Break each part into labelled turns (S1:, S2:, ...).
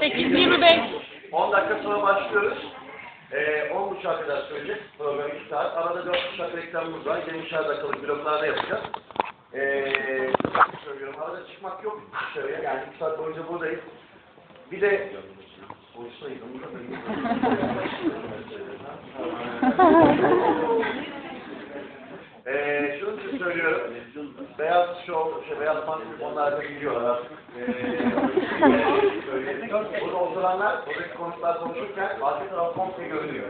S1: 8.25.
S2: 10 dakika sonra başlıyoruz. Ee, 10 buçuğa kadar sürecek program 2 saat. Arada 4 buçuk reklamımız var. 20'şer dakikalık bloklarda yapacağız. Ee, söylüyorum. Arada çıkmak yok dışarıya. Yani 2 saat boyunca buradayız. Bir de Boştayız. Ee, şunu size söylüyorum. Beyaz şov, şey, beyaz pantolon onlar da biliyorlar artık. Ee, Burada oturanlar, buradaki konuklar konuşurken arka taraf komple görünüyor.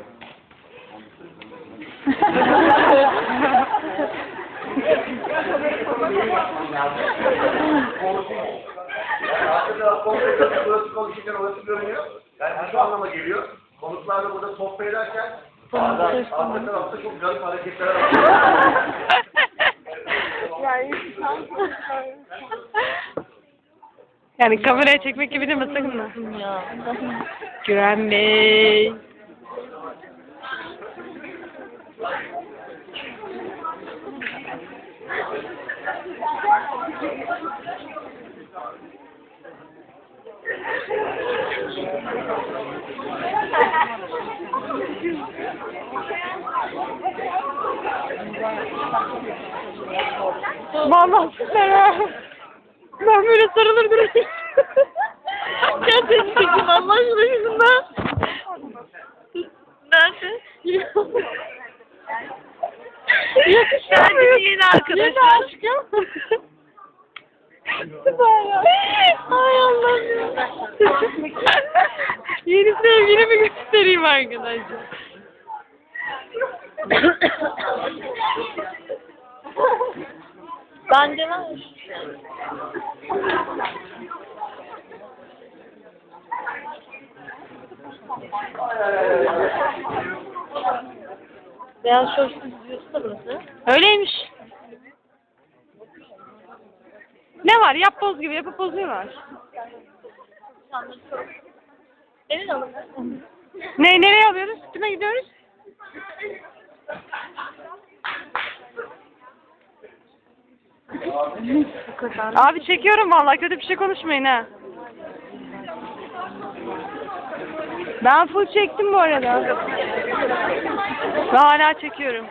S2: Yani arka taraf komple görünüyor, burası konuşurken orası görünüyor. Yani bu şu anlama geliyor. Konuklarla burada sohbet ederken bazen arka tarafta çok garip hareketler var.
S1: yani kameraya çekmek gibi deme sakın da. Güven Bey. Vallahi süper. Ben böyle sarılır durayım. Gerçekten Allah aşkına yüzünden. Nerede? Yakışıyor yeni arkadaşlar. Yeni aşkım. Süper ya. Ay Allah'ım. Yeni sevgilimi göstereyim arkadaşlar. Bence var. Beyaz şortsuz diyorsun da burası. Öyleymiş. Ne var? Yap poz gibi yapıp bozuyorlar.
S3: Emin olun.
S1: Ne, nereye alıyoruz? Kime gidiyoruz? Abi çekiyorum vallahi kötü bir şey konuşmayın ha. Ben full çektim bu arada. Ve hala çekiyorum.